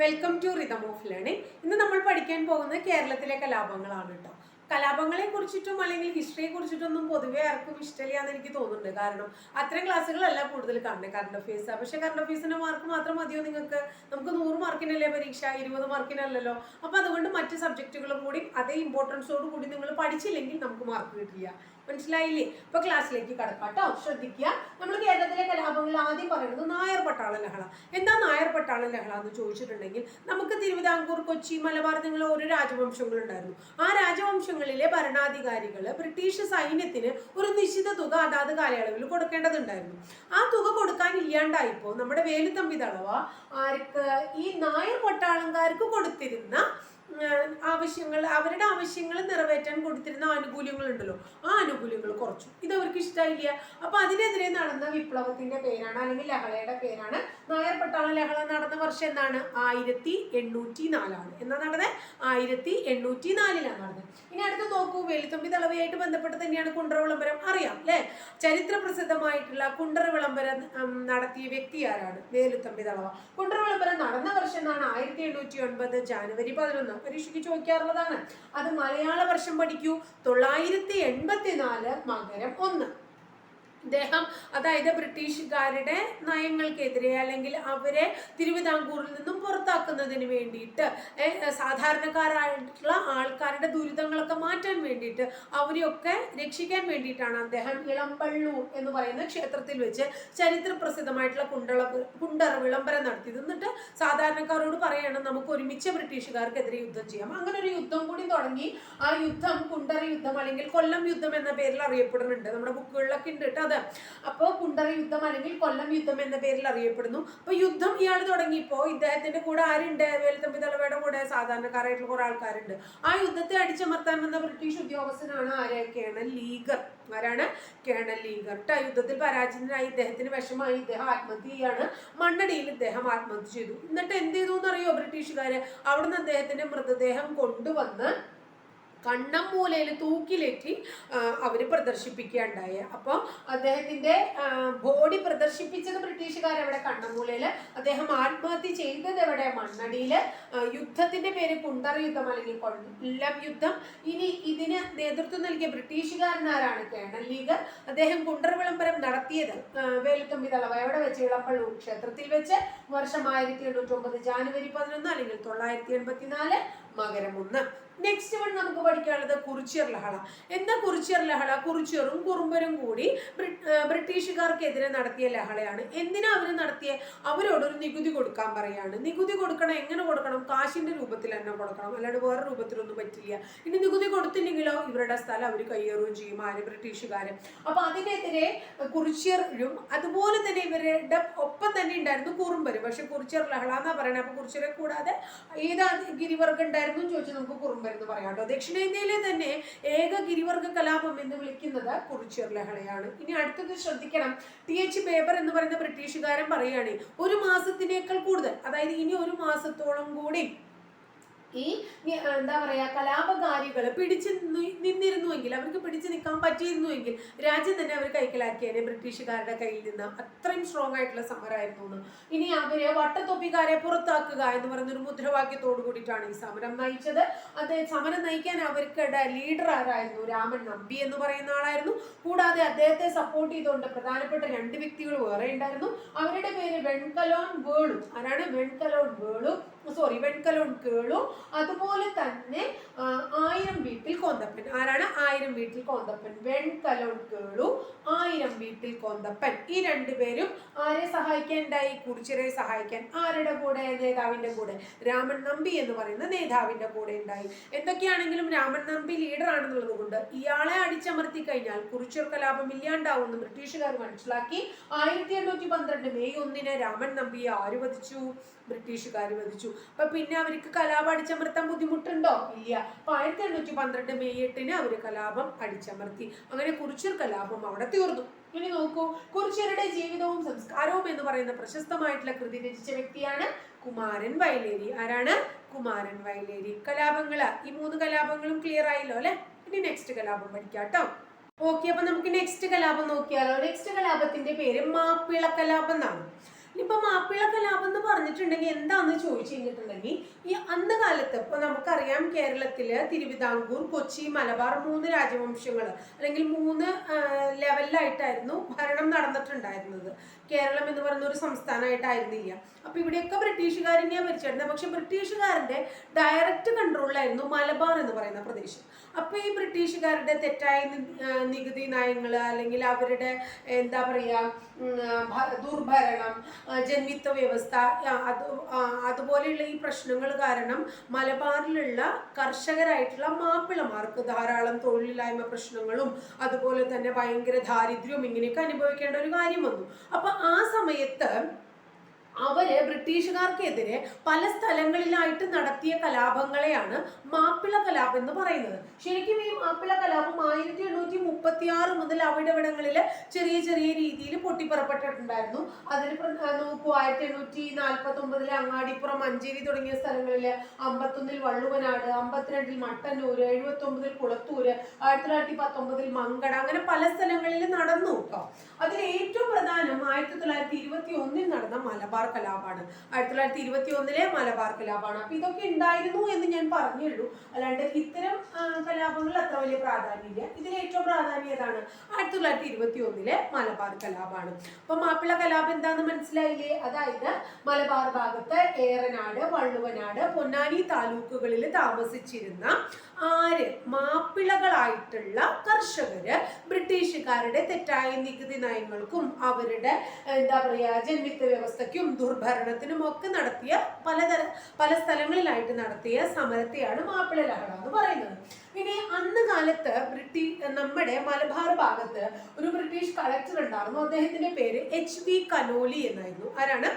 Welcome to rhythm of learning ഇന്ന് നമ്മൾ പഠിക്കാൻ പോകുന്നത് കേരളത്തിലെ കലാപങ്ങളാണ് കേട്ടോ കലാപങ്ങളെ കുറിച്ചിട്ടും അല്ലെങ്കിൽ ഹിസ്റ്ററിയെ കുറിച്ചിട്ടൊന്നും പൊതുവേ ആർക്കും ഇഷ്ടമില്ലാന്ന് എനിക്ക് തോന്നുന്നുണ്ട്. കാരണം അത്തരം ക്ലാസ്സുകളല്ല കൂടുതൽ കാണുന്നത്. കറണ്ട് അഫയേഴ്സ് പക്ഷേ കറണ്ട് അഫയേഴ്സിന്റെ മാർക്ക് മാത്രം മതിയോ നിങ്ങൾക്ക്? നമുക്ക് നൂറ് മാർക്കിനല്ലേ പരീക്ഷ? ഇരുപത് മാർക്കിനല്ലല്ലോ അപ്പോൾ അതുകൊണ്ട് മറ്റ് സബ്ജക്റ്റുകളും കൂടി അതേ ഇമ്പോർട്ടൻസോട് കൂടി നിങ്ങൾ പഠിച്ചില്ലെങ്കിൽ നമുക്ക് മാർക്ക് കിട്ടില്ല. മനസ്സിലായില്ലേ? അപ്പൊ ക്ലാസ്സിലേക്ക് കടക്കാം കേട്ടോ ശ്രദ്ധിക്കുക. നമ്മൾ കേരളത്തിലെ കലാപങ്ങളിൽ ആദ്യം പറയുന്നത് നായർ പട്ടാള ലഹള. എന്താ നായർ പട്ടാള ലഹള എന്ന് ചോദിച്ചിട്ടുണ്ടെങ്കിൽ നമുക്ക് തിരുവിതാംകൂർ കൊച്ചി മലബാർ നിങ്ങൾ ഓരോ രാജവംശങ്ങൾ ഉണ്ടായിരുന്നു. ആ രാജവംശങ്ങളിലെ ഭരണാധികാരികൾ ബ്രിട്ടീഷ് സൈന്യത്തിന് ഒരു നിശ്ചിത തുക അതാത് കാലയളവിൽ കൊടുക്കേണ്ടതുണ്ടായിരുന്നു. ആ തുക കൊടുക്കാൻ ഇല്ലാണ്ടായിപ്പോ നമ്മുടെ വേലുത്തമ്പി തളവ ആർക്ക് ഈ നായർ പട്ടാളക്കാർക്ക് കൊടുത്തിരുന്ന ആവശ്യങ്ങൾ അവരുടെ ആവശ്യങ്ങൾ നിറവേറ്റാൻ കൊടുത്തിരുന്ന ആനുകൂല്യങ്ങൾ ഉണ്ടല്ലോ ആ ആനുകൂല്യങ്ങൾ കുറച്ചു. ഇത് അവർക്ക് ഇഷ്ടമായില്ല അപ്പൊ അതിനെതിരെ നടന്ന വിപ്ലവത്തിന്റെ പേരാണ് അല്ലെങ്കിൽ ലഹളയുടെ പേരാണ്. നായർ പട്ടാള ലഹള നടന്ന വർഷം എന്താണ്? ആയിരത്തി എണ്ണൂറ്റി നാലാണ്. എന്നാ നടന്നത് ആയിരത്തി എണ്ണൂറ്റി നാലിലാണ് നടന്നത് വേലുത്തമ്പി തളവയായിട്ട് ബന്ധപ്പെട്ട് തന്നെയാണ് കുണ്ടറ വിളംബരം. അറിയാം അല്ലെ? ചരിത്ര പ്രസിദ്ധമായിട്ടുള്ള കുണ്ടറ വിളംബരം നടത്തിയ വ്യക്തി ആരാണ്? വേലുത്തമ്പി തളവ. കുണ്ടറ വിളംബരം നടന്ന വർഷം എന്നാണ് ആയിരത്തി എണ്ണൂറ്റി ഒൻപത് ജാനുവരി പതിനൊന്ന്. പരീക്ഷയ്ക്ക് ചോദിക്കാറുള്ളതാണ്. അത് മലയാള വർഷം പഠിക്കൂ. തൊള്ളായിരത്തി എൺപത്തി നാല് മകരം ഒന്ന്. ഇദ്ദേഹം അതായത് ബ്രിട്ടീഷുകാരുടെ നയങ്ങൾക്കെതിരെ അല്ലെങ്കിൽ അവരെ തിരുവിതാംകൂറിൽ നിന്നും പുറത്താക്കുന്നതിന് വേണ്ടിയിട്ട് സാധാരണക്കാരായിട്ടുള്ള ആൾക്കാരുടെ ദുരിതങ്ങളൊക്കെ മാറ്റാൻ വേണ്ടിയിട്ട് അവരെയൊക്കെ രക്ഷിക്കാൻ വേണ്ടിയിട്ടാണ് അദ്ദേഹം ഇളമ്പള്ളൂർ എന്ന് പറയുന്ന ക്ഷേത്രത്തിൽ വെച്ച് ചരിത്ര പ്രസിദ്ധമായിട്ടുള്ള കുണ്ടള കുണ്ടറ വിളംബരം നടത്തിയത്. എന്നിട്ട് സാധാരണക്കാരോട് പറയണം നമുക്ക് ഒരുമിച്ച് ബ്രിട്ടീഷുകാർക്കെതിരെ യുദ്ധം ചെയ്യാം. അങ്ങനെ ഒരു യുദ്ധം കൂടി തുടങ്ങി. ആ യുദ്ധം കുണ്ടറ യുദ്ധം അല്ലെങ്കിൽ കൊല്ലം യുദ്ധം എന്ന പേരിൽ അറിയപ്പെടുന്നുണ്ട്. നമ്മുടെ ബുക്കുകളിലൊക്കെ ഉണ്ട് കേട്ടോ അത്. അപ്പോൾ കുണ്ടറ യുദ്ധം അല്ലെങ്കിൽ കൊല്ലം യുദ്ധം എന്ന പേരിൽ അറിയപ്പെടുന്നു. അപ്പൊ യുദ്ധം ഇയാൾ തുടങ്ങിയപ്പോൾ ഇദ്ദേഹത്തിന്റെ കൂടെ ആരുണ്ട്? വേലുത്തമ്പി തലവയുടെ കൂടെ സാധാരണക്കാരായിട്ടുള്ള കുറെ ആൾക്കാരുണ്ട്. ആ യുദ്ധത്തെ അടിച്ചമർത്താൻ വന്ന ബ്രിട്ടീഷ് ഉദ്യോഗസ്ഥനാണ് ആര്? Colonel Leger. ആരാണ്? Colonel Leger. ആ യുദ്ധത്തിൽ പരാജിതനായി ഇദ്ദേഹത്തിന് വിഷമായി ഇദ്ദേഹം ആത്മഹത്യ ചെയ്യാണ്. മണ്ണടിയിൽ ഇദ്ദേഹം ആത്മഹത്യ ചെയ്തു. എന്നിട്ട് എന്ത് ചെയ്തു എന്നറിയോ ബ്രിട്ടീഷുകാര്? അവിടുന്ന് അദ്ദേഹത്തിന്റെ മൃതദേഹം കൊണ്ടുവന്ന് കണ്ണമ്മൂലയിൽ തൂക്കിലേറ്റി അവർ പ്രദർശിപ്പിക്കുകയുണ്ടായി. അപ്പോൾ അദ്ദേഹത്തിന്റെ ബോഡി പ്രദർശിപ്പിച്ചത് ബ്രിട്ടീഷുകാർ എവിടെ കണ്ണമ്മൂലയിൽ അദ്ദേഹം ആത്മഹത്യ ചെയ്തത് എവിടെ? മണ്ണടിയിൽ. യുദ്ധത്തിന്റെ പേര് കുണ്ടറ യുദ്ധം അല്ലെങ്കിൽ കൊല്ലം യുദ്ധം. ഇനി ഇതിന് നേതൃത്വം നൽകിയ ബ്രിട്ടീഷുകാരനാരാണ് കേണൽ ലീഗ് അദ്ദേഹം കുണ്ടറ വിളംബരം നടത്തിയത് വേലുത്തമ്പി തളവ എവിടെ വെച്ച്? ഇളമ്പള്ളൂർ ക്ഷേത്രത്തിൽ വെച്ച്. വർഷം ആയിരത്തി എണ്ണൂറ്റി ഒമ്പത് ജാനുവരി പതിനൊന്ന് അല്ലെങ്കിൽ തൊള്ളായിരത്തി എൺപത്തിനാല് മകരം ഒന്ന് നെക്സ്റ്റ് വൺ നമുക്ക് പഠിക്കാനുള്ളത് കുറിച്യർ ലഹള എന്താ കുറിച്യർ ലഹള കുറിച്യറും കുറുമ്പരും കൂടി ബ്രിട്ടീഷുകാർക്കെതിരെ നടത്തിയ ലഹളയാണ്. എന്തിനാ അവർ നടത്തിയ? അവരോടൊരു നികുതി കൊടുക്കാൻ പറയാണ്. നികുതി കൊടുക്കണം എങ്ങനെ കൊടുക്കണം? കാശിന്റെ രൂപത്തിൽ തന്നെ കൊടുക്കണം. അല്ലാണ്ട് വേറെ രൂപത്തിലൊന്നും പറ്റില്ല. ഇനി നികുതി കൊടുത്തില്ലെങ്കിലോ? ഇവരുടെ സ്ഥലം അവർ കയ്യേറുകയും ചെയ്യും ആര്? ബ്രിട്ടീഷുകാര്. അപ്പൊ അതിനെതിരെ കുറിച്യരും അതുപോലെ തന്നെ ഇവരുടെ ഒപ്പം തന്നെ ഉണ്ടായിരുന്നു കുറുമ്പര്. പക്ഷെ കുറിച്യർ ലഹള എന്നാ പറയണത് അപ്പൊ കുറിച്യരെ കൂടാതെ ഏതാ ഗിരിവർഗം ഉണ്ടായിരുന്നു ചോദിച്ചു നമുക്ക് കുറുമ്പരെന്ന് പറയാം കേട്ടോ ദക്ഷിണേന്ത്യയിലെ തന്നെ ഏക ഗിരിവർഗ കലാപം എന്ന് വിളിക്കുന്നത് കുറിച്യർ ലഹളയാണ്. ഇനി അടുത്തത് ശ്രദ്ധിക്കണം. ടി എച്ച് പേപ്പർ എന്ന് പറയുന്ന ബ്രിട്ടീഷുകാരൻ പറയുകയാണ് ഒരു മാസത്തിനേക്കാൾ കൂടുതൽ അതായത് ഇനി ഒരു മാസത്തോളം കൂടി ഈ എന്താ പറയുക കലാപകാരികൾ പിടിച്ചു നിന്നിരുന്നുവെങ്കിൽ അവർക്ക് പിടിച്ചു നിൽക്കാൻ പറ്റിയിരുന്നുവെങ്കിൽ രാജ്യം തന്നെ അവർ കൈക്കലാക്കിയേനെ ബ്രിട്ടീഷുകാരുടെ കയ്യിൽ നിന്ന്. അത്രയും സ്ട്രോങ് ആയിട്ടുള്ള സമരമായിരുന്നു ഇനി അവർ വട്ടത്തൊപ്പിക്കാരെ പുറത്താക്കുക എന്ന് പറഞ്ഞൊരു മുദ്രാവാക്യത്തോടു കൂടിയിട്ടാണ് ഈ സമരം നയിച്ചത്. അത് സമരം നയിക്കാൻ അവർക്കിടെ ലീഡർ ആരായിരുന്നു? രാമൻ നമ്പി എന്ന് പറയുന്ന ആളായിരുന്നു. കൂടാതെ അദ്ദേഹത്തെ സപ്പോർട്ട് ചെയ്തുകൊണ്ട് പ്രധാനപ്പെട്ട രണ്ട് വ്യക്തികൾ വേറെ ഉണ്ടായിരുന്നു. അവരുടെ പേര് വെൺകലോൺ വേളു ആരാണ്? വെൺകലോൺ വേളു സോറി വെൺകലോൺ കേളു. അതുപോലെ തന്നെ ആയിരം വീട്ടിൽ കോന്തപ്പൻ. ആരാണ്? ആയിരം വീട്ടിൽ കോന്തപ്പൻ. വെൺകലോൺ കേളു ആയിരം വീട്ടിൽ കോന്തപ്പൻ. ഈ രണ്ടുപേരും ആരെ സഹായിക്കാനുണ്ടായി കുറിച്ചിരെ സഹായിക്കാൻ? ആരുടെ കൂടെ? നേതാവിന്റെ കൂടെ. രാമൻ നമ്പി എന്ന് പറയുന്ന നേതാവിന്റെ കൂടെ ഉണ്ടായി. എന്തൊക്കെയാണെങ്കിലും രാമൻ നമ്പി ലീഡർ ആണെന്നുള്ളത് കൊണ്ട് ഇയാളെ അടിച്ചമർത്തി കഴിഞ്ഞാൽ കുറിച്യർ കലാപം ഇല്ലാണ്ടാവുമെന്ന് ബ്രിട്ടീഷുകാർ മനസ്സിലാക്കി. ആയിരത്തി എണ്ണൂറ്റി പന്ത്രണ്ട് മെയ് ഒന്നിന് രാമൻ നമ്പിയെ ആര് വധിച്ചു? ബ്രിട്ടീഷുകാർ വധിച്ചു. അപ്പൊ പിന്നെ അവർക്ക് കലാപം അടിച്ചമർത്താൻ ബുദ്ധിമുട്ടുണ്ടോ? ഇല്ല. അപ്പൊ ആയിരത്തി എണ്ണൂറ്റി പന്ത്രണ്ട് മെയ് എട്ടിന് അവർ കലാപം അടിച്ചമർത്തി. അങ്ങനെ കുറിച്യർ കലാപം അവിടെ തീർന്നു. ഇനി നോക്കൂ. കുറിച്യരുടെ ജീവിതവും സംസ്കാരവും എന്ന് പറയുന്ന പ്രശസ്തമായിട്ടുള്ള കൃതി രചിച്ച വ്യക്തിയാണ് കുമാരൻ വയലേരി ആരാണ്? കുമാരൻ വയലേരി കലാപങ്ങൾ. ഈ മൂന്ന് കലാപങ്ങളും ക്ലിയർ ആയില്ലോ അല്ലെ? ഇനി നെക്സ്റ്റ് കലാപം പഠിക്കാട്ടോ കേട്ടോ ഓക്കെ അപ്പൊ നമുക്ക് നെക്സ്റ്റ് കലാപം നോക്കിയാലോ. നെക്സ്റ്റ് കലാപത്തിന്റെ പേര് മാപ്പിള കലാപം എന്നാണ്. ഇനിയിപ്പോ മാപ്പിള കലാപം എന്ന് പറഞ്ഞിട്ടുണ്ടെങ്കിൽ എന്താന്ന് ചോദിച്ചു കഴിഞ്ഞിട്ടുണ്ടെങ്കിൽ ഈ അന്ന് കാലത്ത് ഇപ്പൊ നമുക്കറിയാം കേരളത്തിൽ തിരുവിതാംകൂർ കൊച്ചി മലബാർ മൂന്ന് രാജവംശങ്ങൾ അല്ലെങ്കിൽ മൂന്ന് ലെവലിലായിട്ടായിരുന്നു ഭരണം നടന്നിട്ടുണ്ടായിരുന്നത്. കേരളം എന്ന് പറയുന്ന ഒരു സംസ്ഥാനമായിട്ടായിരുന്നില്ല. അപ്പൊ ഇവിടെയൊക്കെ ബ്രിട്ടീഷുകാർ തന്നെയാണ് ഭരിച്ചിരുന്നത് പക്ഷെ ബ്രിട്ടീഷുകാരന്റെ ഡയറക്റ്റ് കൺട്രോളിലായിരുന്നു മലബാർ എന്ന് പറയുന്ന പ്രദേശം. അപ്പൊ ഈ ബ്രിട്ടീഷുകാരുടെ തെറ്റായ നികുതി നയങ്ങൾ അല്ലെങ്കിൽ അവരുടെ എന്താ പറയാ ദുർഭരണം ജന്മിത്വ വ്യവസ്ഥ അത് അതുപോലെയുള്ള ഈ പ്രശ്നങ്ങൾ കാരണം മലബാറിലുള്ള കർഷകരായിട്ടുള്ള മാപ്പിളമാർക്ക് ധാരാളം തൊഴിലില്ലായ്മ പ്രശ്നങ്ങളും അതുപോലെ തന്നെ ഭയങ്കര ദാരിദ്ര്യവും ഇങ്ങനെയൊക്കെ അനുഭവിക്കേണ്ട ഒരു കാര്യം വന്നു. അപ്പൊ ആ സമയത്ത് അവർ ബ്രിട്ടീഷുകാർക്കെതിരെ പല സ്ഥലങ്ങളിലായിട്ട് നടത്തിയ കലാപങ്ങളെയാണ് മാപ്പിള കലാപം എന്ന് പറയുന്നത്. ശരിക്കും ഈ മാപ്പിള കലാപം ആയിരത്തി എണ്ണൂറ്റി മുപ്പത്തി ആറ് മുതൽ അവിടെവിടങ്ങളിൽ ചെറിയ ചെറിയ രീതിയിൽ പൊട്ടിപ്പുറപ്പെട്ടിട്ടുണ്ടായിരുന്നു. അതിന് നോക്കൂ ആയിരത്തി എണ്ണൂറ്റി നാൽപ്പത്തി ഒമ്പതിലെ അങ്ങാടിപ്പുറം മഞ്ചേരി തുടങ്ങിയ സ്ഥലങ്ങളിൽ അമ്പത്തൊന്നിൽ വള്ളുവനാട് അമ്പത്തിരണ്ടിൽ മട്ടന്നൂര് എഴുപത്തി ഒമ്പതിൽ കുളത്തൂര് ആയിരത്തി തൊള്ളായിരത്തി പത്തൊമ്പതിൽ മങ്കട അങ്ങനെ പല സ്ഥലങ്ങളിൽ നടന്നു കേട്ടോ. അതിൽ ഏറ്റവും പ്രധാനം ആയിരത്തി തൊള്ളായിരത്തി ഇരുപത്തി ഒന്നിൽ നടന്ന മലബാർ കലാപാണ്. ആയിരത്തി തൊള്ളായിരത്തി ഇരുപത്തി ഒന്നിലെ മലബാർ കലാപാണ്. അപ്പൊ ഇതൊക്കെ ഉണ്ടായിരുന്നു എന്ന് ഞാൻ പറഞ്ഞുള്ളൂ അല്ലാണ്ട് ഇത്തരം കലാപങ്ങളിൽ അത്ര വലിയ പ്രാധാന്യമില്ല. ഇതിൽ ഏറ്റവും പ്രാധാന്യം ഏതാണ്? ആയിരത്തി തൊള്ളായിരത്തി ഇരുപത്തി ഒന്നിലെ മലബാർ കലാപമാണ്. അപ്പൊ മാപ്പിള കലാപം എന്താന്ന് മനസ്സിലായില്ലേ? അതായത് മലബാർ ഭാഗത്ത് ഏറനാട് വള്ളുവനാട് പൊന്നാനി താലൂക്കുകളിൽ താമസിച്ചിരുന്ന ആര്? മാപ്പിളകളായിട്ടുള്ള കർഷകര് ബ്രിട്ടീഷുകാരുടെ തെറ്റായ നികുതി നയങ്ങൾക്കും അവരുടെ എന്താ പറയാ ജന്മിത്ത വ്യവസ്ഥയ്ക്കും ദുർഭരണത്തിനും ഒക്കെ നടത്തിയ പലതര പല സ്ഥലങ്ങളിലായിട്ട് നടത്തിയ സമരത്തെയാണ് മാപ്പിള ലഹള എന്ന് പറയുന്നത്. ഇനി അന്ന് കാലത്ത് ബ്രിട്ടീഷ് നമ്മുടെ മലബാർ ഭാഗത്ത് ഒരു ബ്രിട്ടീഷ് കളക്ടർ ഉണ്ടായിരുന്നു. അദ്ദേഹത്തിന്റെ പേര് എച്ച് ബി കനോലി എന്നായിരുന്നു. ആരാണ്?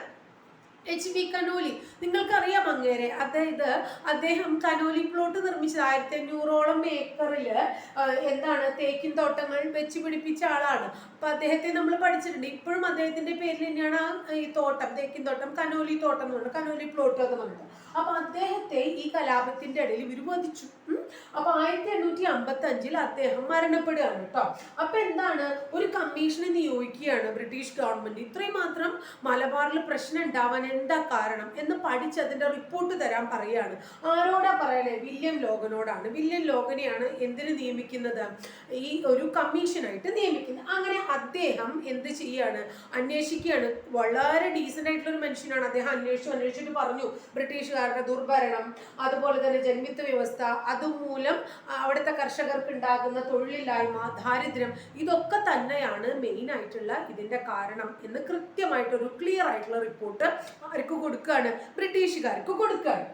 H V Connolly. നിങ്ങൾക്കറിയാം അങ്ങേരെ അതായത് അദ്ദേഹം കനോലി പ്ലോട്ട് നിർമ്മിച്ചത് ആയിരത്തി അഞ്ഞൂറോളം ഏക്കറിൽ എന്താണ് തേക്കിൻ തോട്ടങ്ങൾ വെച്ച് പിടിപ്പിച്ച ആളാണ്. അപ്പം അദ്ദേഹത്തെ നമ്മൾ പഠിച്ചിട്ടുണ്ട്. ഇപ്പോഴും അദ്ദേഹത്തിന്റെ പേരിൽ തന്നെയാണ് ഈ തോട്ടം തേക്കിൻ തോട്ടം കനോലി തോട്ടം എന്ന് പറഞ്ഞിട്ട് കനോലി പ്ലോട്ട് എന്ന് പറഞ്ഞിട്ട്. അപ്പം അദ്ദേഹത്തെ ഈ കലാപത്തിന്റെ ഇടയിൽ ഇവർ വധിച്ചു. ഉം. അപ്പൊ ആയിരത്തി എണ്ണൂറ്റി അമ്പത്തി അഞ്ചിൽ അദ്ദേഹം മരണപ്പെടുകയാണ് കേട്ടോ. അപ്പൊ എന്താണ്? ഒരു കമ്മീഷനെ നിയോഗിക്കുകയാണ് ബ്രിട്ടീഷ് ഗവൺമെന്റ് ഇത്രയും മാത്രം മലബാറിൽ പ്രശ്നം ഉണ്ടാവാൻ എന്താ കാരണം എന്ന് പഠിച്ച് അതിന്റെ റിപ്പോർട്ട് തരാൻ പറയാണ് ആരോടാ പറയലേ? വില്യം ലോഗനോടാണ്. വില്യം ലോഗനെയാണ് എന്തിനു നിയമിക്കുന്നത്? ഈ ഒരു കമ്മീഷനായിട്ട് നിയമിക്കുന്നത്. അങ്ങനെ അദ്ദേഹം എന്ത് ചെയ്യാണ്? അന്വേഷിക്കുകയാണ്. വളരെ ഡീസന്റ് ആയിട്ടുള്ള ഒരു മനുഷ്യനാണ്. അദ്ദേഹം അന്വേഷിച്ചു അന്വേഷിച്ചിട്ട് പറഞ്ഞു. ബ്രിട്ടീഷുകാരുടെ ദുർഭരണം അതുപോലെ തന്നെ ജന്മിത്വ വ്യവസ്ഥ അതുമൂലം അവിടുത്തെ കർഷകർക്ക് ഉണ്ടാകുന്ന തൊഴിലില്ലായ്മ ദാരിദ്ര്യം ഇതൊക്കെ തന്നെയാണ് മെയിൻ ആയിട്ടുള്ള ഇതിന്റെ കാരണം എന്ന് കൃത്യമായിട്ടൊരു ക്ലിയർ ആയിട്ടുള്ള റിപ്പോർട്ട് ആർക്ക് കൊടുക്കുകയാണ് ബ്രിട്ടീഷുകാർക്ക് കൊടുക്കുകയാണ്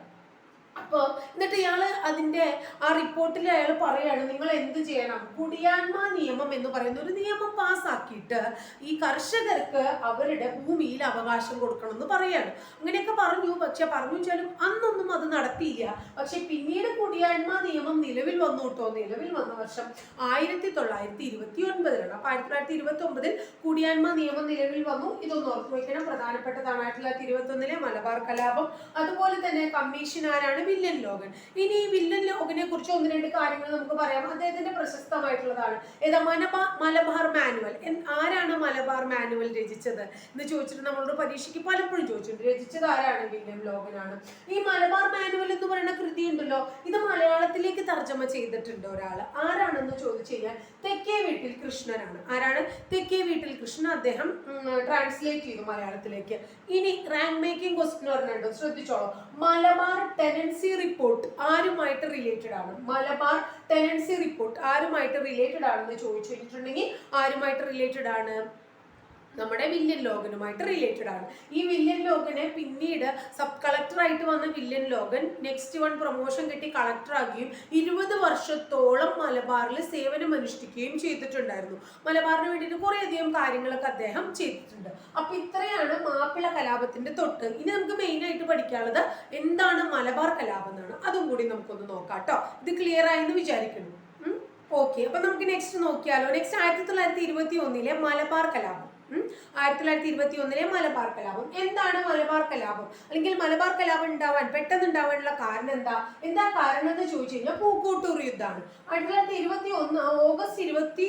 അപ്പോൾ എന്നിട്ട് ഇയാൾ അതിന്റെ ആ റിപ്പോർട്ടിൽ അയാൾ പറയാണ് നിങ്ങൾ എന്ത് ചെയ്യണം? കുടിയാന്മ നിയമം എന്ന് പറയുന്ന ഒരു നിയമം പാസ്സാക്കിയിട്ട് ഈ കർഷകർക്ക് അവരുടെ ഭൂമിയിൽ അവകാശം കൊടുക്കണം എന്ന് പറയാണ്. അങ്ങനെയൊക്കെ പറഞ്ഞു. പക്ഷെ പറഞ്ഞു വെച്ചാലും അന്നൊന്നും അത് നടത്തിയില്ല. പക്ഷെ പിന്നീട് കുടിയാന്മ നിയമം നിലവിൽ വന്നു കേട്ടോ. നിലവിൽ വന്ന വർഷം ആയിരത്തി തൊള്ളായിരത്തി ഇരുപത്തി ഒൻപതിലാണ് അപ്പൊ ആയിരത്തി തൊള്ളായിരത്തി ഇരുപത്തി ഒമ്പതിൽ കുടിയാന്മ നിയമം നിലവിൽ വന്നു. ഇതൊന്ന് ഓർത്തു വയ്ക്കണം പ്രധാനപ്പെട്ടതാണ് ആയിരത്തി തൊള്ളായിരത്തി ഇരുപത്തി ഒന്നിലെ മലബാർ കലാപം. അതുപോലെ തന്നെ കമ്മീഷൻ ആരാണ്? William Logan. ഇനി ഈ വില്ലൻ ലോകനെ കുറിച്ച് ഒന്ന് രണ്ട് കാര്യങ്ങൾ നമുക്ക് പറയാം. അദ്ദേഹത്തിന്റെ പ്രശസ്തമായിട്ടുള്ളതാണ്. ഏതാ? മലബാർ മലബാർ മാനുവൽ. ആരാണ് മലബാർ മാനുവൽ രചിച്ചത്? എന്ന് ചോദിച്ചിട്ട് നമ്മളോട് പരീക്ഷയ്ക്ക് പലപ്പോഴും ചോദിച്ചിട്ടുണ്ട്. രചിച്ചത് ആരാണ് വില്യം ലോകനാണ്? ഈ മലബാർ മാനുവൽ എന്ന് പറയുന്ന കൃതി ഉണ്ടല്ലോ. ഇത് മലയാളത്തിലേക്ക് തർജമ ചെയ്തിട്ടുണ്ട് ഒരാൾ ആരാണെന്ന് ചോദിച്ചു കഴിഞ്ഞാൽ തെക്കേ വീട്ടിൽ കൃഷ്ണനാണ്. ആരാണ്? തെക്കേ വീട്ടിൽ കൃഷ്ണൻ അദ്ദേഹം ട്രാൻസ്ലേറ്റ് ചെയ്തു മലയാളത്തിലേക്ക്. ഇനി റാങ്ക് മേക്കിംഗ് ക്വസ്റ്റ്യൻ പറഞ്ഞിട്ടുണ്ട് ശ്രദ്ധിച്ചോളൂ. മലബാർ ടെനൻസി റിപ്പോർട്ട് ആരുമായിട്ട് റിലേറ്റഡ് ആണ്? മലബാർ ടെനൻസി റിപ്പോർട്ട് ആരുമായിട്ട് റിലേറ്റഡ് ആണെന്ന് ചോദിച്ചു കഴിഞ്ഞിട്ടുണ്ടെങ്കിൽ ആരുമായിട്ട് റിലേറ്റഡ് ആണ്? നമ്മുടെ വില്യൻ ലോഗനുമായിട്ട് റിലേറ്റഡ് ആണ്. ഈ വില്യൻ ലോഗനെ പിന്നീട് സബ് കളക്ടറായിട്ട് വന്ന William Logan next one promotion കിട്ടി കളക്ടറാകുകയും ഇരുപത് വർഷത്തോളം മലബാറിൽ സേവനം അനുഷ്ഠിക്കുകയും ചെയ്തിട്ടുണ്ടായിരുന്നു. മലബാറിന് വേണ്ടിയിട്ട് കുറേയധികം കാര്യങ്ങളൊക്കെ അദ്ദേഹം ചെയ്തിട്ടുണ്ട്. അപ്പൊ ഇത്രയാണ് മാപ്പിള കലാപത്തിന്റെ തൊട്ട്. ഇനി നമുക്ക് മെയിൻ ആയിട്ട് പഠിക്കാനുള്ളത് എന്താണ് മലബാർ കലാപം എന്നാണ്. അതും കൂടി നമുക്കൊന്ന് നോക്കാം കേട്ടോ ഇത് ക്ലിയർ ആയെന്ന് വിചാരിക്കുന്നു. ഓക്കെ അപ്പൊ നമുക്ക് നെക്സ്റ്റ് നോക്കിയാലോ. നെക്സ്റ്റ് ആയിരത്തി തൊള്ളായിരത്തി ഇരുപത്തി ഒന്നിലെ മലബാർ കലാപം. ആയിരത്തി തൊള്ളായിരത്തി ഇരുപത്തി ഒന്നിലെ മലബാർ കലാപം. എന്താണ് മലബാർ കലാപം? അല്ലെങ്കിൽ മലബാർ കലാപം ഉണ്ടാവാൻ പെട്ടെന്ന് ഉണ്ടാവാനുള്ള കാരണം എന്താ? എന്താ കാരണം എന്ന് ചോദിച്ചു കഴിഞ്ഞാൽ പൂക്കോട്ടൂർ യുദ്ധമാണ്. ആയിരത്തി തൊള്ളായിരത്തി ഇരുപത്തി ഒന്ന് ഓഗസ്റ്റ് ഇരുപത്തി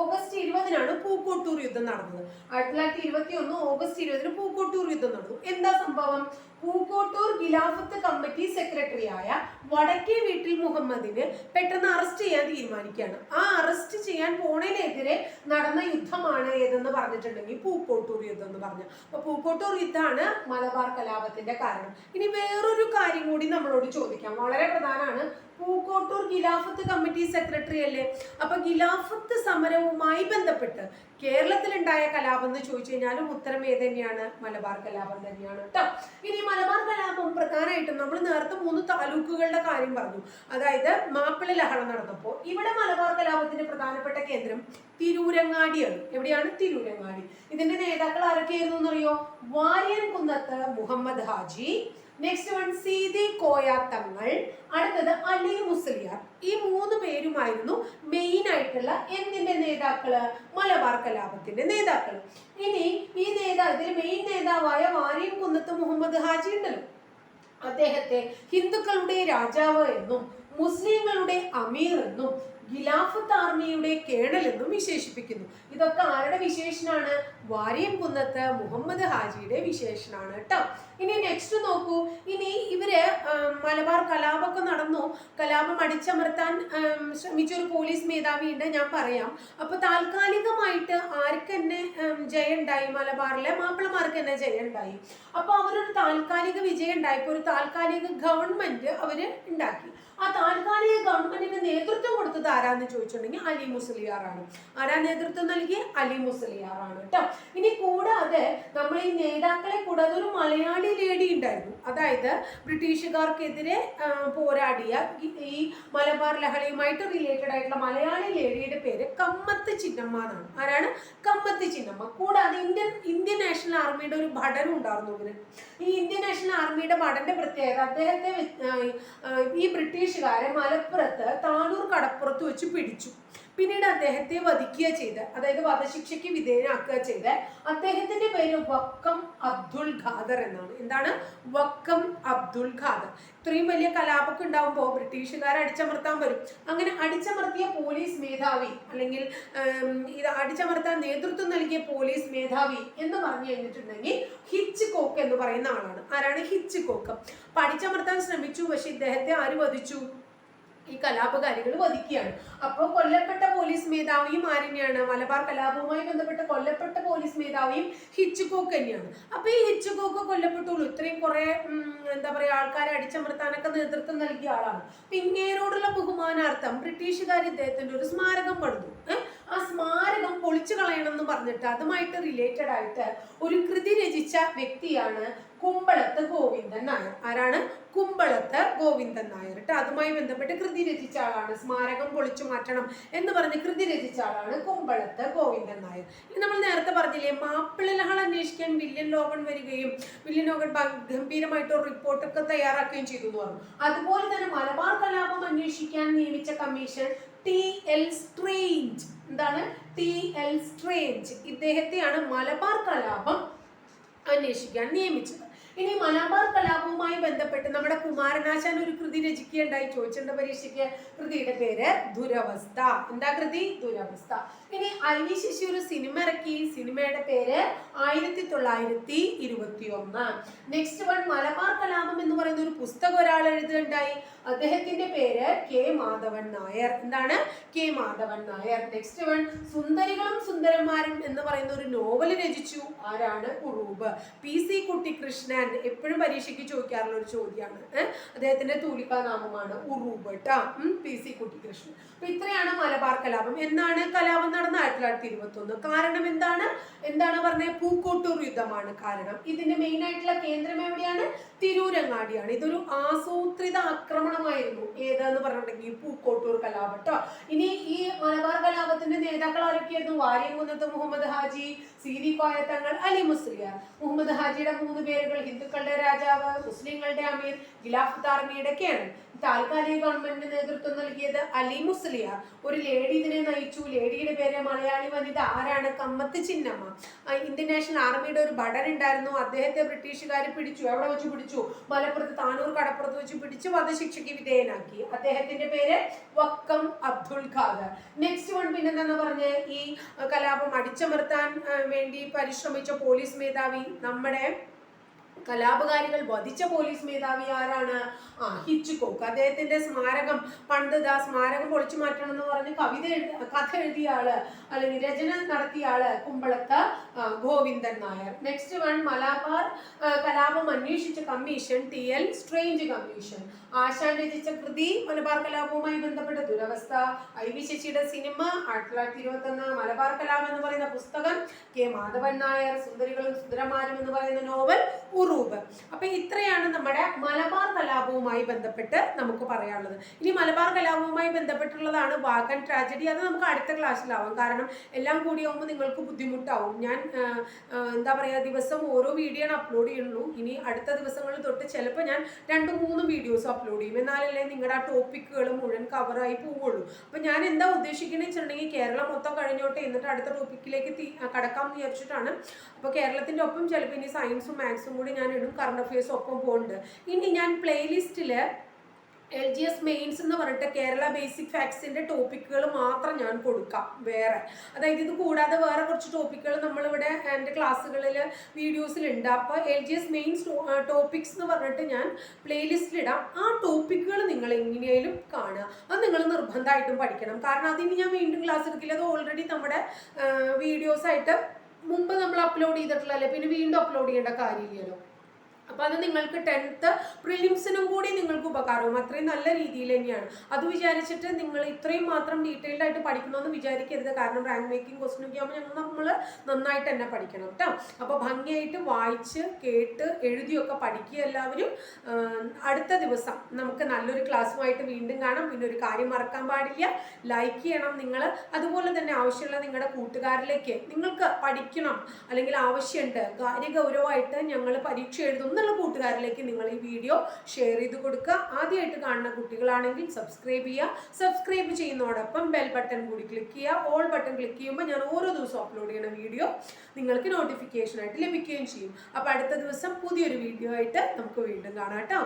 ഓഗസ്റ്റ് ഇരുപതിനാണ് പൂക്കോട്ടൂർ യുദ്ധം നടന്നത്. ആയിരത്തി തൊള്ളായിരത്തി ഇരുപത്തി ഒന്ന് ഓഗസ്റ്റ് ഇരുപതിന് പൂക്കോട്ടൂർ യുദ്ധം നടന്നു. എന്താ സംഭവം? പൂക്കോട്ടൂർ ഖിലാഫത്ത് കമ്മിറ്റി സെക്രട്ടറി ആയ വടക്കേ വീട്ടിൽ മുഹമ്മദിന് പെട്ടെന്ന് അറസ്റ്റ് ചെയ്യാൻ തീരുമാനിക്കുകയാണ്. ആ അറസ്റ്റ് ചെയ്യാൻ പോണേനെതിരെ നടന്ന യുദ്ധമാണ് ഏതെന്ന് പറഞ്ഞിട്ടുണ്ടെങ്കിൽ പൂക്കോട്ടൂർ യുദ്ധം എന്ന് പറഞ്ഞു. അപ്പൊ യുദ്ധമാണ് മലബാർ കലാപത്തിന്റെ കാരണം. ഇനി വേറൊരു കൂടി നമ്മളോട് ചോദിക്കാം. വളരെ പ്രധാനമാണ്. പൂക്കോട്ടൂർ ഖിലാഫത്ത് കമ്മിറ്റി സെക്രട്ടറി അല്ലേ? അപ്പൊ ഖിലാഫത്ത് സമരവുമായി ബന്ധപ്പെട്ട് കേരളത്തിലുണ്ടായ കലാപം എന്ന് ചോദിച്ചു കഴിഞ്ഞാലും ഉത്തരം ഏത് തന്നെയാണ്? മലബാർ കലാപം തന്നെയാണ് കേട്ടോ ഇനി മലബാർ കലാപം പ്രധാനമായിട്ടും നമ്മൾ നേരത്തെ മൂന്ന് താലൂക്കുകളുടെ കാര്യം പറഞ്ഞു. അതായത് മാപ്പിള ലഹള നടന്നപ്പോൾ ഇവിടെ മലബാർ കലാപത്തിന്റെ പ്രധാനപ്പെട്ട കേന്ദ്രം തിരൂരങ്ങാടിയാണ്. എവിടെയാണ്? തിരൂരങ്ങാടി. ഇതിന്റെ നേതാക്കൾ ആരൊക്കെയായിരുന്നു എന്നറിയോ? Variyan Kunnath Muhammad Haji next one Seethi Koyathangal Thangal. അടുത്തത് അലി മുസ്ലിയാർ. ഈ മൂന്ന് പേരുമായിരുന്നു മെയിൻ ആയിട്ടുള്ള എന്തിന്റെ നേതാക്കൾ? മലബാർ കലാപത്തിന്റെ നേതാക്കൾ ഇനി ഈ നേതാ ഇതിൽ മെയിൻ നേതാവായ വാര്യൻ കുന്നത്ത് മുഹമ്മദ് ഹാജി ഉണ്ടല്ലോ. അദ്ദേഹത്തെ ഹിന്ദുക്കളുടെ രാജാവ് എന്നും മുസ്ലിങ്ങളുടെ അമീർ എന്നും ഖിലാഫത്ത് ആർമിയുടെ കേണൽ എന്നും വിശേഷിപ്പിക്കുന്നു. ഇതൊക്കെ ആരുടെ വിശേഷനാണ്? വാര്യം കുന്നത്ത് മുഹമ്മദ് ഹാജിയുടെ വിശേഷനാണ് കേട്ടോ ഇനി നെക്സ്റ്റ് നോക്കൂ. ഇനി ഇവർ മലബാർ കലാപമൊക്കെ നടന്നു. കലാപം അടിച്ചമർത്താൻ ശ്രമിച്ചൊരു പോലീസ് മേധാവി ഉണ്ട് ഞാൻ പറയാം. അപ്പൊ താൽക്കാലികമായിട്ട് ആർക്ക് തന്നെ ജയുണ്ടായി മലബാറിലെ? മാപ്പിളമാർക്ക് തന്നെ ജയുണ്ടായി അപ്പൊ അവരൊരു താൽക്കാലിക വിജയം ഉണ്ടായപ്പോ ഒരു താൽക്കാലിക ഗവൺമെന്റ് അവർ ഉണ്ടാക്കി. ആ താൽക്കാലിക ഗവൺമെന്റിന് നേതൃത്വം കൊടുത്തത് ആരാന്ന് ചോദിച്ചിട്ടുണ്ടെങ്കിൽ അലി മുസ്ലിയാറാണ്. ആരാ നേതൃത്വം നൽകിയ? അലി മുസ്ലിയാറാണ് കേട്ടോ. ഇനി കൂടാതെ നമ്മൾ ഈ നേതാക്കളെ കൂടാതെ ഒരു മലയാളി ലേഡി ഉണ്ടായിരുന്നു. അതായത് ബ്രിട്ടീഷുകാർക്കെതിരെ പോരാടിയ ഈ- മലബാർ ലഹളയുമായിട്ട് റിലേറ്റഡ് ആയിട്ടുള്ള മലയാളി ലേഡിയുടെ പേര് കമ്മത്ത് ചിന്നമ്മ എന്നാണ്. ആരാണ്? കമ്മത്ത് ചിന്നമ്മ. കൂടാതെ ഇന്ത്യൻ ഇന്ത്യൻ നാഷണൽ ആർമിയുടെ ഒരു ഭടൻ ഉണ്ടായിരുന്നു ഇവർ. ഈ ഇന്ത്യൻ നാഷണൽ ആർമിയുടെ ഭടന്റെ പ്രത്യേകത അദ്ദേഹത്തെ ഈ ബ്രിട്ടീഷുകാരെ മലപ്പുറത്ത് താനൂർ കടപ്പുറത്ത് വെച്ച് പിടിച്ചു. പിന്നീട് അദ്ദേഹത്തെ വധിക്കുക ചെയ്ത് അതായത് വധശിക്ഷയ്ക്ക് വിധേയനാക്കുക ചെയ്ത് അദ്ദേഹത്തിന്റെ പേര് വക്കം അബ്ദുൽ ഖാദർ എന്നാണ്. എന്താണ്? വക്കം അബ്ദുൽ ഖാദർ. ഇത്രയും വലിയ കലാപൊക്കെ ഉണ്ടാകുമ്പോൾ ബ്രിട്ടീഷുകാരെ അടിച്ചമർത്താൻ വരും. അങ്ങനെ അടിച്ചമർത്തിയ പോലീസ് മേധാവി അല്ലെങ്കിൽ ഇത് അടിച്ചമർത്താൻ നേതൃത്വം നൽകിയ പോലീസ് മേധാവി എന്ന് പറഞ്ഞു കഴിഞ്ഞിട്ടുണ്ടെങ്കിൽ ഹിച്ച് കോക്ക് എന്ന് പറയുന്ന ആളാണ്. ആരാണ്? ഹിച്ച് കോക്ക് അപ്പൊ അടിച്ചമർത്താൻ ശ്രമിച്ചു പക്ഷെ ഇദ്ദേഹത്തെ ആര് വധിച്ചു? ഈ കലാപകാരികൾ വധിക്കുകയാണ്. അപ്പോൾ കൊല്ലപ്പെട്ട പോലീസ് മേധാവിയും ആരെന്നെയാണ് മലബാർ കലാപവുമായി ബന്ധപ്പെട്ട കൊല്ലപ്പെട്ട പോലീസ് മേധാവിയും ഹിച്ചുകോക്ക് തന്നെയാണ്. അപ്പൊ ഈ ഹിച്ചുകോക്ക് കൊല്ലപ്പെട്ടുള്ളൂ. ഇത്രയും കുറെ എന്താ പറയാ ആൾക്കാരെ അടിച്ചമർത്താനൊക്കെ നേതൃത്വം നൽകിയ ആളാണ്. അപ്പൊ ബഹുമാനാർത്ഥം ബ്രിട്ടീഷുകാർ ഇദ്ദേഹത്തിന്റെ ഒരു സ്മാരകം പണിതു. ഏ? ആ സ്മാരകം പൊളിച്ചു കളയണം എന്ന് പറഞ്ഞിട്ട് അതുമായിട്ട് റിലേറ്റഡ് ആയിട്ട് ഒരു കൃതി രചിച്ച വ്യക്തിയാണ് കുമ്പളത്ത് ഗോവിന്ദൻ നായർ. ആരാണ്? കുമ്പളത്ത് ഗോവിന്ദൻ നായർ കേട്ടോ അതുമായി ബന്ധപ്പെട്ട് കൃതി രചിച്ച ആളാണ്. സ്മാരകം പൊളിച്ചു മാറ്റണം എന്ന് പറഞ്ഞ് കൃതി രചിച്ച ആളാണ് കുമ്പളത്ത് ഗോവിന്ദൻ നായർ. ഇനി നമ്മൾ നേരത്തെ പറഞ്ഞില്ലേ മാപ്പിള ലഹൾ അന്വേഷിക്കാൻ വില്യൻ ലോകൺ വരികയും വില്യൻ ലോകൺ ഗംഭീരമായിട്ട് ഒരു റിപ്പോർട്ടൊക്കെ തയ്യാറാക്കുകയും ചെയ്തു എന്ന് പറഞ്ഞു. അതുപോലെ തന്നെ മലബാർ കലാപം അന്വേഷിക്കാൻ നിയമിച്ച കമ്മീഷൻ ടി എൽ സ്ട്രേഞ്ച് എന്താണ്? ടി എൽ സ്ട്രേഞ്ച് ഇദ്ദേഹത്തെയാണ് മലബാർ കലാപം അന്വേഷിക്കാൻ നിയമിച്ചത്. ഇനി മലബാർ കലാപവുമായി ബന്ധപ്പെട്ട് നമ്മുടെ കുമാരനാശാൻ ഒരു കൃതി രചിക്കുകയുണ്ടായി. ചോദിച്ചിട്ടുണ്ട് പരീക്ഷയ്ക്ക്? കൃതിയുടെ പേര് ദുരവസ്ഥ. എന്താ കൃതി? ദുരവസ്ഥ. ഇനി ഐ വി ശശി ഒരു സിനിമ ഇറക്കി. സിനിമയുടെ പേര് ആയിരത്തി തൊള്ളായിരത്തി ഇരുപത്തി ഒന്ന് നെക്സ്റ്റ് വൺ മലബാർ കലാപം എന്ന് പറയുന്ന ഒരു പുസ്തകം ഒരാൾ എഴുതുകയുണ്ടായി. അദ്ദേഹത്തിന്റെ പേര് കെ മാധവൻ നായർ. എന്താണ്? K Madhavan Nair. Next one സുന്ദരികളും സുന്ദരന്മാരും എന്ന് പറയുന്ന ഒരു നോവൽ രചിച്ചു. ആരാണ്? ഉറൂബ് പി സി കുട്ടിക്കൃഷ്ണൻ എപ്പോഴും പരീക്ഷയ്ക്ക് ചോദിക്കാറുള്ള ഒരു ചോദ്യമാണ്. അദ്ദേഹത്തിന്റെ തൂലികാ നാമമാണ് ഉറൂബ് കേട്ടാ പി സി കുട്ടിക്കൃഷ്ണൻ അപ്പൊ ഇത്രയാണ് മലബാർ കലാപം. എന്നാണ് കലാപം നടന്ന ആയിരത്തി തൊള്ളായിരത്തി ഇരുപത്തി ഒന്ന് കാരണം എന്താണ്? എന്താണ് പറഞ്ഞത് പൂക്കോട്ടൂർ യുദ്ധമാണ് കാരണം. ഇതിന്റെ മെയിൻ ആയിട്ടുള്ള കേന്ദ്രം എവിടെയാണ്? തിരൂരങ്ങാടിയാണ്. ഇതൊരു ആസൂത്രിത ആക്രമണമായിരുന്നു. ഏതാന്ന് പറഞ്ഞിട്ടുണ്ടെങ്കിൽ പൂക്കോട്ടൂർ കലാപട്ടോ ഇനി ഈ മലബാർ കലാപത്തിന്റെ നേതാക്കൾ ആരൊക്കെയായിരുന്നു? വാര്യംകുന്നത്ത് മുഹമ്മദ് ഹാജി സീരി കോയത്തങ്ങൾ അലി മുസ്ലിയാർ. മുഹമ്മദ് ഹാജിയുടെ മൂന്ന് പേരുകൾ ഹിന്ദുക്കളുടെ രാജാവ് മുസ്ലിങ്ങളുടെ അമീർ ഗിലാഫ് ധാർമിയുടെ കേണൽ താൽക്കാലിക ഗവൺമെന്റിന് നേതൃത്വം നൽകിയത് അലി മുസ്ലിയാർ ഒരു ലേഡി ഇതിനെ നയിച്ചു. ലേഡിയുടെ പേര് മലയാളി വനിത. ആരാണ്? കമ്മത്ത് ചിന്നമ്മ. ഇന്ത്യൻ നാഷണൽ ആർമിയുടെ ഒരു ഭടൻ ഉണ്ടായിരുന്നു. അദ്ദേഹത്തെ ബ്രിട്ടീഷുകാർ പിടിച്ചു. എവിടെ വെച്ച് പിടിച്ചു? മലപ്പുറത്ത് താനൂർ കടപ്പുറത്ത് വെച്ച് പിടിച്ച് വധശിക്ഷയ്ക്ക് വിധേയനാക്കി. അദ്ദേഹത്തിന്റെ പേര് വക്കം അബ്ദുൾ ഖാദർ. നെക്സ്റ്റ് വൺ പിന്നെന്താന്ന് പറഞ്ഞ ഈ കലാപം അടിച്ചമർത്താൻ വേണ്ടി പരിശ്രമിച്ച പോലീസ് മേധാവി നമ്മുടെ കലാപകാരികൾ വധിച്ച പോലീസ് മേധാവി ആരാണ്? ആ അദ്ദേഹത്തിന്റെ സ്മാരകം പണ്ട് ആ സ്മാരകം പൊളിച്ചു മാറ്റണം എന്ന് പറഞ്ഞ് കവിത എഴുതി കഥ എഴുതിയ ആൾ അല്ലെങ്കിൽ രചന നടത്തിയ ആൾ കുമ്പളത്ത് ഗോവിന്ദൻ നായർ. നെക്സ്റ്റ് വൺ മലബാർ കലാപം അന്വേഷിച്ച commission T L Strange commission. Asan രചിച്ച കൃതി മലബാർ കലാപവുമായി ബന്ധപ്പെട്ട ദുരവസ്ഥ. ഐ വി ശശിയുടെ സിനിമ ആയിരത്തി തൊള്ളായിരത്തി ഇരുപത്തി ഒന്ന് മലബാർ കലാപം എന്ന് പറയുന്ന പുസ്തകം കെ മാധവൻ നായർ സുന്ദരികളും സുന്ദരമാരും എന്ന് പറയുന്ന നോവൽ ഉറൂബ് അപ്പൊ ഇത്രയാണ് നമ്മുടെ മലബാർ കലാപവുമായി ബന്ധപ്പെട്ട് നമുക്ക് പറയാനുള്ളത്. ഇനി മലബാർ കലാപവുമായി ബന്ധപ്പെട്ടുള്ളതാണ് വാഗൻ ട്രാജഡി. അത് നമുക്ക് അടുത്ത ക്ലാസ്സിലാവും. കാരണം എല്ലാം കൂടിയാവുമ്പോൾ നിങ്ങൾക്ക് ബുദ്ധിമുട്ടാവും. ഞാൻ എന്താ പറയുക ദിവസം ഓരോ വീഡിയോ ആണ് അപ്ലോഡ് ചെയ്യുള്ളൂ ഇനി അടുത്ത ദിവസങ്ങളിൽ തൊട്ട് ചിലപ്പോൾ ഞാൻ രണ്ട് മൂന്ന് വീഡിയോസ് അപ്ലോഡ് ചെയ്യും. എന്നാലല്ലേ നിങ്ങളുടെ ആ ടോപ്പിക്കുകൾ മുഴുവൻ കവറായി പോവുള്ളൂ. അപ്പം ഞാൻ എന്താ ഉദ്ദേശിക്കുന്നത് വെച്ചിട്ടുണ്ടെങ്കിൽ കേരളം മൊത്തം കഴിഞ്ഞോട്ടെ. എന്നിട്ട് അടുത്ത ടോപ്പിക്കിലേക്ക് കടക്കാം എന്ന് വിചാരിച്ചിട്ടാണ്. അപ്പോൾ കേരളത്തിന്റെ ഒപ്പം ചിലപ്പോൾ ഇനി സയൻസും മാത്സും കൂടി ഞാൻ ഇടും കറണ്ട് അഫയേഴ്സും ഒപ്പം പോകുന്നുണ്ട് ഇനി ഞാൻ പ്ലേലിസ്റ്റിൽ എൽ ജി എസ് മെയിൻസ് എന്ന് പറഞ്ഞിട്ട് കേരള ബേസിക് ഫാക്ട്സിന്റെ ടോപ്പിക്കുകൾ മാത്രം ഞാൻ കൊടുക്കാം വേറെ. അതായത് ഇത് കൂടാതെ വേറെ കുറച്ച് ടോപ്പിക്കുകൾ നമ്മളിവിടെ എന്റെ ക്ലാസ്സുകളിൽ വീഡിയോസിലുണ്ട് അപ്പോൾ L G S mains topics എന്ന് പറഞ്ഞിട്ട് ഞാൻ പ്ലേലിസ്റ്റിലിടാം ആ ടോപ്പിക്കുകൾ നിങ്ങൾ എങ്ങനെയായാലും കാണുക. അത് നിങ്ങൾ നിർബന്ധമായിട്ടും പഠിക്കണം. കാരണം അതിന് ഞാൻ വീണ്ടും ക്ലാസ് എടുക്കില്ല. അത് ഓൾറെഡി നമ്മുടെ വീഡിയോസായിട്ട് മുമ്പ് നമ്മൾ അപ്ലോഡ് ചെയ്തിട്ടുള്ളതല്ലേ? പിന്നെ വീണ്ടും അപ്ലോഡ് ചെയ്യേണ്ട കാര്യമില്ലല്ലോ. അപ്പോൾ അത് നിങ്ങൾക്ക് ടെൻത്ത് പ്രിലിംസിനും കൂടി നിങ്ങൾക്ക് ഉപകാരവും. അത്രയും നല്ല രീതിയിൽ തന്നെയാണ്. അത് വിചാരിച്ചിട്ട് നിങ്ങൾ ഇത്രയും മാത്രം ഡീറ്റെയിൽഡ് ആയിട്ട് പഠിക്കണമെന്ന് വിചാരിക്കരുത്. കാരണം റാങ്ക് മേക്കിംഗ് ക്വസ്റ്റൻ ഒക്കെ ആകുമ്പോൾ ഞങ്ങൾ നമ്മൾ നന്നായിട്ട് തന്നെ പഠിക്കണം കേട്ടോ അപ്പോൾ ഭംഗിയായിട്ട് വായിച്ച് കേട്ട് എഴുതിയൊക്കെ പഠിക്കുക എല്ലാവരും. അടുത്ത ദിവസം നമുക്ക് നല്ലൊരു ക്ലാസ്സുമായിട്ട് വീണ്ടും കാണാം. പിന്നെ ഒരു കാര്യം മറക്കാൻ പാടില്ല. ലൈക്ക് ചെയ്യണം നിങ്ങൾ അതുപോലെ തന്നെ ആവശ്യമുള്ള നിങ്ങളുടെ കൂട്ടുകാരിലേക്ക് നിങ്ങൾക്ക് പഠിക്കണം. അല്ലെങ്കിൽ ആവശ്യമുണ്ട് കാര്യഗൗരവമായിട്ട് ഞങ്ങൾ പരീക്ഷ എഴുതും എന്നുള്ള കൂട്ടുകാരിലേക്ക് നിങ്ങൾ ഈ വീഡിയോ ഷെയർ ചെയ്ത് കൊടുക്കുക. ആദ്യമായിട്ട് കാണുന്ന കുട്ടികളാണെങ്കിൽ സബ്സ്ക്രൈബ് ചെയ്യുക. സബ്സ്ക്രൈബ് ചെയ്യുന്നതോടൊപ്പം ബെൽ ബട്ടൺ കൂടി ക്ലിക്ക് ചെയ്യുക. ഓൾ ബട്ടൺ ക്ലിക്ക് ചെയ്യുമ്പോൾ ഞാൻ ഓരോ ദിവസവും അപ്ലോഡ് ചെയ്യുന്ന വീഡിയോ നിങ്ങൾക്ക് നോട്ടിഫിക്കേഷനായിട്ട് ലഭിക്കുകയും ചെയ്യും. അപ്പോൾ അടുത്ത ദിവസം പുതിയൊരു വീഡിയോ ആയിട്ട് നമുക്ക് വീണ്ടും കാണാം കേട്ടോ.